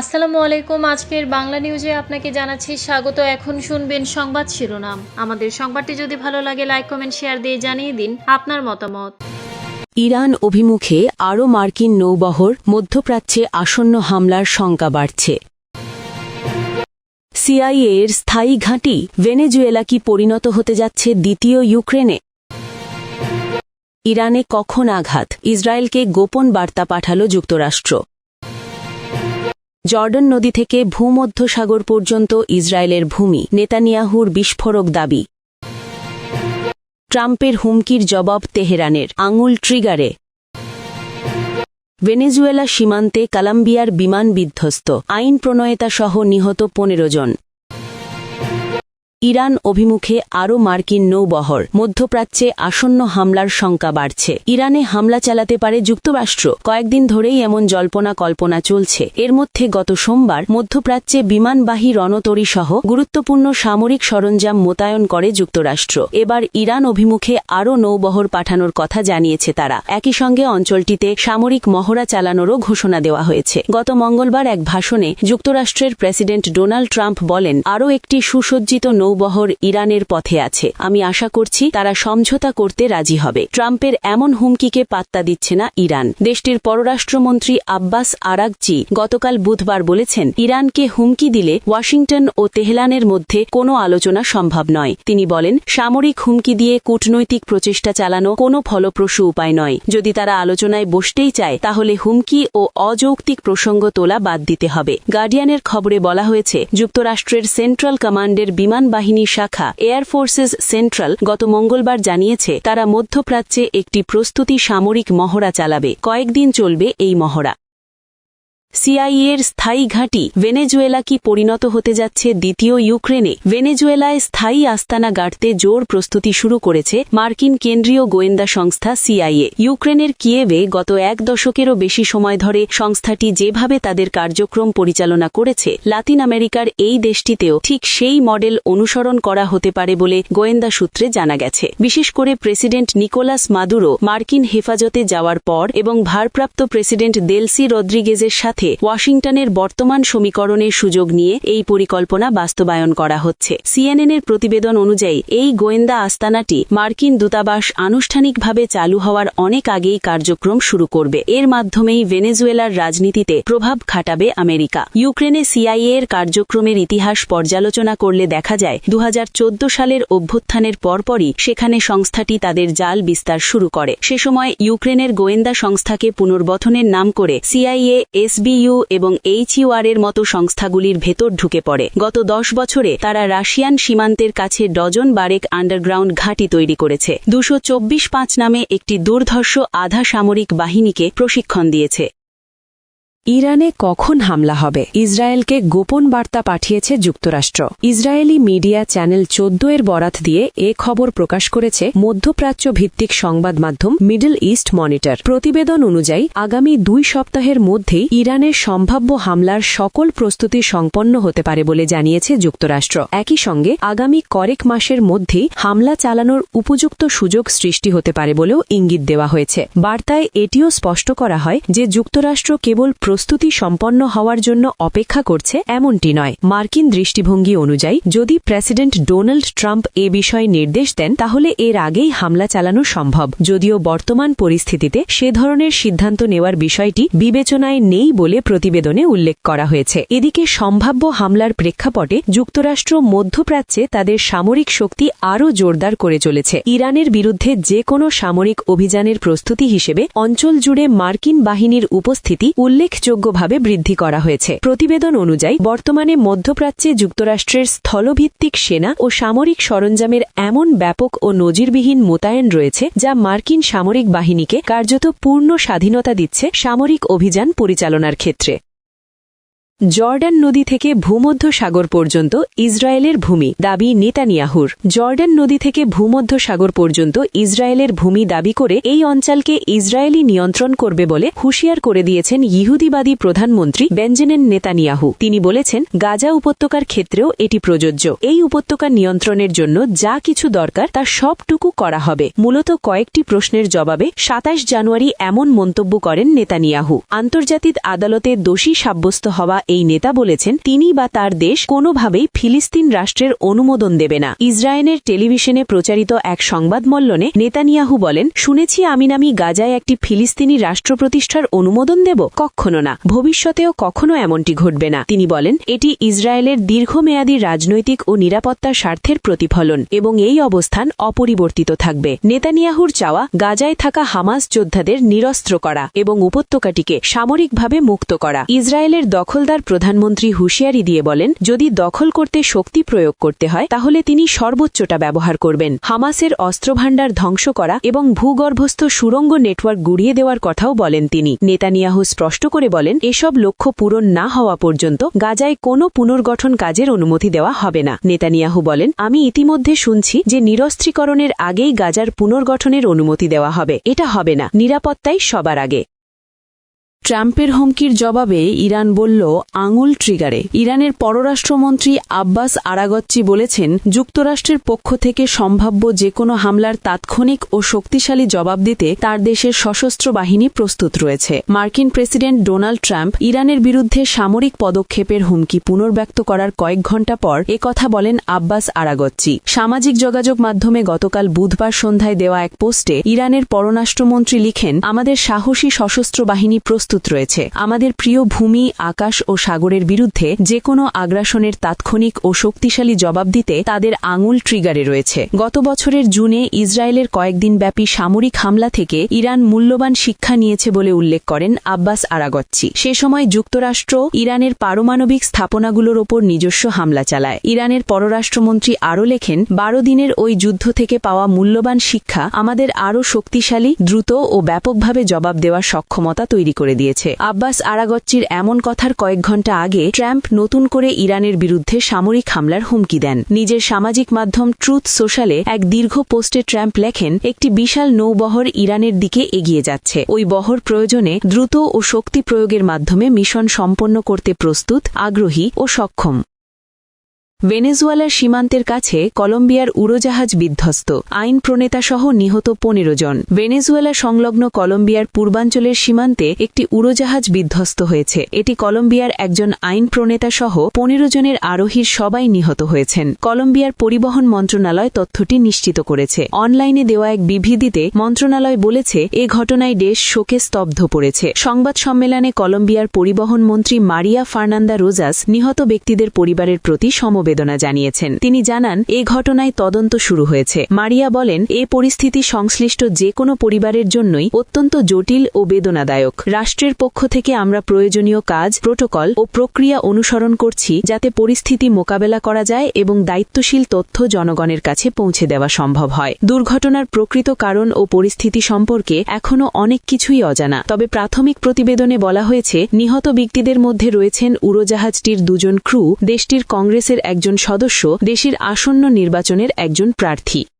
আসসালামু আলাইকুম। আজকের বাংলা নিউজে আপনাকে জানাচ্ছি স্বাগত। এখন শুনবেন সংবাদ শিরোনাম। আমাদের সংবাদটি যদি ভালো লাগে, লাইক, কমেন্ট, শেয়ার দিয়ে জানিয়ে দিন আপনার মতামত। ইরান অভিমুখে আরও মার্কিন নৌবহর, মধ্যপ্রাচ্যে আসন্ন হামলার শঙ্কা বাড়ছে। সিআইএ এর স্থায়ী ঘাঁটি ভেনেজুয়েলা কি পরিণত হতে যাচ্ছে দ্বিতীয় ইউক্রেনে? ইরানে কখন আঘাত? ইসরায়েলকে গোপন বার্তা পাঠাল যুক্তরাষ্ট্র। জর্ডন নদী থেকে ভূমধ্যসাগর পর্যন্ত ইসরায়েলের ভূমি, নেতানিয়াহুর বিস্ফোরক দাবি। ট্রাম্পের হুমকির জবাব তেহরানের আঙুল ট্রিগারে। ভেনেজুয়েলা সীমান্তে কলাম্বিয়ার বিমান বিধ্বস্ত। আইন প্রণয়েতা সহ নিহত পনেরো জন। ইরান অভিমুখে আরও মার্কিন নৌবহর। মধ্যপ্রাচ্যে আসন্ন হামলার শঙ্কা বাড়ছে। ইরানে হামলা চালাতে পারে যুক্তরাষ্ট্র। কয়েকদিন ধরেই এমন জল্পনা কল্পনা চলছে। এর মধ্যে গত সোমবার মধ্যপ্রাচ্যে বিমানবাহী রণতরী সহ গুরুত্বপূর্ণ সামরিক সরঞ্জাম মোতায়েন করে যুক্তরাষ্ট্র। এবার ইরান অভিমুখে আরও নৌবহর পাঠানোর কথা জানিয়েছে তারা। একই সঙ্গে অঞ্চলটিতে সামরিক মহড়া চালানোরও ঘোষণা দেওয়া হয়েছে। গত মঙ্গলবার এক ভাষণে যুক্তরাষ্ট্রের প্রেসিডেন্ট ডোনাল্ড ট্রাম্প বলেন, আরও একটি সুসজ্জিত নৌবহর ইরানের পথে আছে। আমি আশা করছি তারা সমঝোতা করতে রাজি হবে। ট্রাম্পের এমন হুমকিকে পাত্তা দিচ্ছে না ইরান। দেশটির পররাষ্ট্রমন্ত্রী আব্বাস আরাগজি গতকাল বুধবার বলেছেন, ইরানকে হুমকি দিলে ওয়াশিংটন ও তেহরানের মধ্যে কোনো আলোচনা সম্ভব নয়। তিনি বলেন, সামরিক হুমকি দিয়ে কূটনৈতিক প্রচেষ্টা চালানো কোনো ফলপ্রসূ উপায় নয়। যদি তারা আলোচনায় বসতেই চায়, তাহলে হুমকি ও অযৌক্তিক প্রসঙ্গ তোলা বাদ দিতে হবে। গার্ডিয়ানের খবরে বলা হয়েছে, যুক্তরাষ্ট্রের সেন্ট্রাল কমান্ডের বিমান বাহিনী শাখা এয়ার ফোর্সেস সেন্ট্রাল গত মঙ্গলবার জানিয়েছে, তারা মধ্যপ্রাচ্যে একটি প্রস্তুতি সামরিক মহড়া চালাবে। কয়েকদিন চলবে এই মহড়া। সিআইএর স্থায়ী ঘাঁটি ভেনেজুয়েলা কি পরিণত হতে যাচ্ছে দ্বিতীয় ইউক্রেনে। ভেনেজুয়েলায় স্থায়ী আস্তানা গাড়তে জোর প্রস্তুতি শুরু করেছে মার্কিন কেন্দ্রীয় গোয়েন্দা সংস্থা সিআইএ। ইউক্রেনের কিয়েভে গত এক দশকেরও বেশি সময় ধরে সংস্থাটি যেভাবে তাদের কার্যক্রম পরিচালনা করেছে, লাতিন আমেরিকার এই দেশটিতেও ঠিক সেই মডেল অনুসরণ করা হতে পারে বলে গোয়েন্দা সূত্রে জানা গেছে। বিশেষ করে প্রেসিডেন্ট নিকোলাস মাদুরো মার্কিন হেফাজতে যাওয়ার পর এবং ভারপ্রাপ্ত প্রেসিডেন্ট দেলসি রদ্রিগেজের সাথে ওয়াশিংটনের বর্তমান সমীকরণের সুযোগ নিয়ে এই পরিকল্পনা বাস্তবায়ন করা হচ্ছে। সিএনএনের প্রতিবেদন অনুযায়ী, এই গোয়েন্দা আস্তানাটি মার্কিন দূতাবাস আনুষ্ঠানিকভাবে চালু হওয়ার অনেক আগেই কার্যক্রম শুরু করবে। এর মাধ্যমেই ভেনেজুয়েলার রাজনীতিতে প্রভাব খাটাবে আমেরিকা। ইউক্রেনে সিআইএ এর কার্যক্রমের ইতিহাস পর্যালোচনা করলে দেখা যায় দু হাজার চোদ্দ সালের অভ্যুত্থানের পরপরই সেখানে সংস্থাটি তাদের জাল বিস্তার শুরু করে। সে সময় ইউক্রেনের গোয়েন্দা সংস্থাকে পুনর্গঠনের নাম করে সিআইএ এসবিইউ এবং এইচইউআর এর মতো সংস্থাগুলির ভেতর ঢুকে পড়ে। গত দশ বছরে তারা রাশিয়ান সীমান্তের কাছে ডজন বারেক আন্ডারগ্রাউন্ড ঘাঁটি তৈরি করেছে। দুশো পাঁচ নামে একটি দুর্ধর্ষ আধা সামরিক বাহিনীকে প্রশিক্ষণ দিয়েছে। ইরানে কখন হামলা হবে? ইসরায়েলকে গোপন বার্তা পাঠিয়েছে যুক্তরাষ্ট্র। ইসরায়েলি মিডিয়া চ্যানেল চোদ্দ এর বরাত দিয়ে এ খবর প্রকাশ করেছে মধ্যপ্রাচ্য ভিত্তিক সংবাদ মাধ্যম মিডল ইস্ট মনিটর। প্রতিবেদন অনুযায়ী, আগামী দুই সপ্তাহের মধ্যেই ইরানের সম্ভাব্য হামলার সকল প্রস্তুতি সম্পন্ন হতে পারে বলে জানিয়েছে যুক্তরাষ্ট্র। একই সঙ্গে, আগামী কয়েক মাসের মধ্যেই হামলা চালানোর উপযুক্ত সুযোগ সৃষ্টি হতে পারে বলেও ইঙ্গিত দেওয়া হয়েছে। বার্তায় এটিও স্পষ্ট করা হয় যে যুক্তরাষ্ট্র কেবল প্রস্তুতি সম্পন্ন হওয়ার জন্য অপেক্ষা করছে এমনটি নয়। মার্কিন দৃষ্টিভঙ্গি অনুযায়ী, যদি প্রেসিডেন্ট ডোনাল্ড ট্রাম্প এ বিষয়ে নির্দেশ দেন, তাহলে এর আগেই হামলা চালানো সম্ভব। যদিও বর্তমান পরিস্থিতিতে সে ধরনের সিদ্ধান্ত নেওয়ার বিষয়টি বিবেচনায় নেই বলে প্রতিবেদনে উল্লেখ করা হয়েছে। এদিকে সম্ভাব্য হামলার প্রেক্ষাপটে যুক্তরাষ্ট্র মধ্যপ্রাচ্যে তাদের সামরিক শক্তি আরও জোরদার করে চলেছে। ইরানের বিরুদ্ধে যে কোনো সামরিক অভিযানের প্রস্তুতি হিসেবে অঞ্চল জুড়ে মার্কিন বাহিনীর উপস্থিতি উল্লেখযোগ্যভাবে বৃদ্ধি করা হয়েছে। প্রতিবেদন অনুযায়ী, বর্তমানে মধ্যপ্রাচ্যে যুক্তরাষ্ট্রের স্থলভিত্তিক সেনা ও সামরিক সরঞ্জামের এমন ব্যাপক ও নজিরবিহীন মোতায়েন রয়েছে, যা মার্কিন সামরিক বাহিনীকে কার্যত পূর্ণ স্বাধীনতা দিচ্ছে সামরিক অভিযান পরিচালনার ক্ষেত্রে। জর্ডান নদী থেকে ভূমধ্য সাগর পর্যন্ত ইসরায়েলের ভূমি দাবি নেতানিয়াহুর। জর্ডান নদী থেকে ভূমধ্য সাগর পর্যন্ত ইসরায়েলের ভূমি দাবি করে এই অঞ্চলকে ইসরায়েলি নিয়ন্ত্রণ করবে বলে হুঁশিয়ার করে দিয়েছেন ইহুদিবাদী প্রধানমন্ত্রী বেঞ্জামিন নেতানিয়াহু। তিনি বলেছেন, গাজা উপত্যকার ক্ষেত্রেও এটি প্রযোজ্য। এই উপত্যকা নিয়ন্ত্রণের জন্য যা কিছু দরকার তা সবটুকু করা হবে। মূলত কয়েকটি প্রশ্নের জবাবে সাতাশ জানুয়ারি এমন মন্তব্য করেন নেতানিয়াহু। আন্তর্জাতিক আদালতে দোষী সাব্যস্ত হওয়া এই নেতা বলেছেন, তিনি বা তার দেশ কোনোভাবেই ফিলিস্তিন রাষ্ট্রের অনুমোদন দেবে না। ইসরায়েলের টেলিভিশনে প্রচারিত এক সংবাদমল্লনে নেতানিয়াহু বলেন, শুনেছি আমি নামি গাজায় একটি ফিলিস্তিনি রাষ্ট্র প্রতিষ্ঠার অনুমোদন দেব। কখনো না। ভবিষ্যতেও কখনো এমনটি ঘটবে না। তিনি বলেন, এটি ইসরায়েলের দীর্ঘমেয়াদী রাজনৈতিক ও নিরাপত্তার স্বার্থের প্রতিফলন এবং এই অবস্থান অপরিবর্তিত থাকবে। নেতানিয়াহুর চাওয়া, গাজায় থাকা হামাস যোদ্ধাদের নিরস্ত্র করা এবং উপত্যকাটিকে সামরিকভাবে মুক্ত করা। ইসরায়েলের দখলদার প্রধানমন্ত্রী হুঁশিয়ারি দিয়ে বলেন, যদি দখল করতে শক্তি প্রয়োগ করতে হয়, তাহলে তিনি সর্বোচ্চটা ব্যবহার করবেন। হামাসের অস্ত্রভাণ্ডার ধ্বংস করা এবং ভূগর্ভস্থ সুরঙ্গ নেটওয়ার্ক গুড়িয়ে দেওয়ার কথাও বলেন তিনি। নেতানিয়াহু স্পষ্ট করে বলেন, এসব লক্ষ্য পূরণ না হওয়া পর্যন্ত গাজায় কোনো পুনর্গঠন কাজের অনুমতি দেওয়া হবে না। নেতানিয়াহু বলেন, আমি ইতিমধ্যে শুনছি যে নিরস্ত্রীকরণের আগেই গাজার পুনর্গঠনের অনুমতি দেওয়া হবে। এটা হবে না। নিরাপত্তাই সবার আগে। ট্রাম্পের হুমকির জবাবে ইরান বলল, আঙুল ট্রিগারে। ইরানের পররাষ্ট্রমন্ত্রী আব্বাস আরাগচ্চি বলেছেন, যুক্তরাষ্ট্রের পক্ষ থেকে সম্ভাব্য যে কোনো হামলার তাৎক্ষণিক ও শক্তিশালী জবাব দিতে তার দেশের সশস্ত্র বাহিনী প্রস্তুত রয়েছে। মার্কিন প্রেসিডেন্ট ডোনাল্ড ট্রাম্প ইরানের বিরুদ্ধে সামরিক পদক্ষেপের হুমকি পুনর্ব্যক্ত করার কয়েক ঘণ্টা পর এ কথা বলেন আব্বাস আরাগচ্চি। সামাজিক যোগাযোগ মাধ্যমে গতকাল বুধবার সন্ধ্যায় দেওয়া এক পোস্টে ইরানের পররাষ্ট্রমন্ত্রী লিখেন, আমাদের সাহসী সশস্ত্র বাহিনী প্রস্তুত রয়েছে। আমাদের প্রিয় ভূমি, আকাশ ও সাগরের বিরুদ্ধে যে কোনো আগ্রাসনের তাৎক্ষণিক ও শক্তিশালী জবাব দিতে তাদের আঙুল ট্রিগারে রয়েছে। গত বছরের জুনে ইসরায়েলের কয়েকদিন ব্যাপী সামরিক হামলা থেকে ইরান মূল্যবান শিক্ষা নিয়েছে বলে উল্লেখ করেন আব্বাস আরাগচ্চি। সে সময় যুক্তরাষ্ট্র ইরানের পারমাণবিক স্থাপনাগুলোর ওপর নিজস্ব হামলা চালায়। ইরানের পররাষ্ট্রমন্ত্রী আরও লেখেন, বারো দিনের ওই যুদ্ধ থেকে পাওয়া মূল্যবান শিক্ষা আমাদের আরও শক্তিশালী, দ্রুত ও ব্যাপকভাবে জবাব দেওয়ার সক্ষমতা তৈরি করে দিয়েছে। আব্বাস আরাগচ্চির এমন কথার কয়েক ঘণ্টা আগে ট্রাম্প নতুন করে ইরানের বিরুদ্ধে সামরিক হামলার হুমকি দেন। নিজের সামাজিক মাধ্যম ট্রুথ সোশ্যালে এক দীর্ঘ পোস্টে ট্রাম্প লেখেন, একটি বিশাল নৌবহর ইরানের দিকে এগিয়ে যাচ্ছে। ওই বহর প্রয়োজনে দ্রুত ও শক্তি প্রয়োগের মাধ্যমে মিশন সম্পন্ন করতে প্রস্তুত, আগ্রহী ও সক্ষম। ভেনেজুয়েলার সীমান্তের কাছে কলম্বিয়ার উড়োজাহাজ বিধ্বস্ত। আইন প্রণেতাসহ নিহত পনেরো জন। ভেনেজুয়েলা সংলগ্ন কলম্বিয়ার পূর্বাঞ্চলের সীমান্তে একটি উড়োজাহাজ বিধ্বস্ত হয়েছে। এটি কলম্বিয়ার একজন আইন প্রণেতাসহ পনেরো জনের আরোহীর সবাই নিহত হয়েছেন। কলম্বিয়ার পরিবহন মন্ত্রণালয় তথ্যটি নিশ্চিত করেছে। অনলাইনে দেওয়া এক বিবৃতিতে মন্ত্রণালয় বলেছে, এ ঘটনায় দেশ শোকে স্তব্ধ পড়েছে। সংবাদ সম্মেলনে কলম্বিয়ার পরিবহন মন্ত্রী মারিয়া ফার্নান্দা রোজাস নিহত ব্যক্তিদের পরিবারের প্রতি সমবেদনা জানিয়েছেন। তিনি জানান, এ ঘটনায় তদন্ত শুরু হয়েছে। মারিয়া বলেন, এ পরিস্থিতি সংশ্লিষ্ট যে কোনো পরিবারের জন্যই অত্যন্ত জটিল ও বেদনাদায়ক। রাষ্ট্রের পক্ষ থেকে আমরা প্রয়োজনীয় কাজ, প্রোটোকল ও প্রক্রিয়া অনুসরণ করছি যাতে পরিস্থিতি মোকাবেলা করা যায় এবং দায়িত্বশীল তথ্য জনগণের কাছে পৌঁছে দেওয়া সম্ভব হয়। দুর্ঘটনার প্রকৃত কারণ ও পরিস্থিতি সম্পর্কে এখনও অনেক কিছুই অজানা। তবে প্রাথমিক প্রতিবেদনে বলা হয়েছে, নিহত ব্যক্তিদের মধ্যে রয়েছেন উড়োজাহাজটির দুজন ক্রু। দেশটির কংগ্রেসের একজন সদস্য দেশের আসন্ন নির্বাচনের একজন প্রার্থী।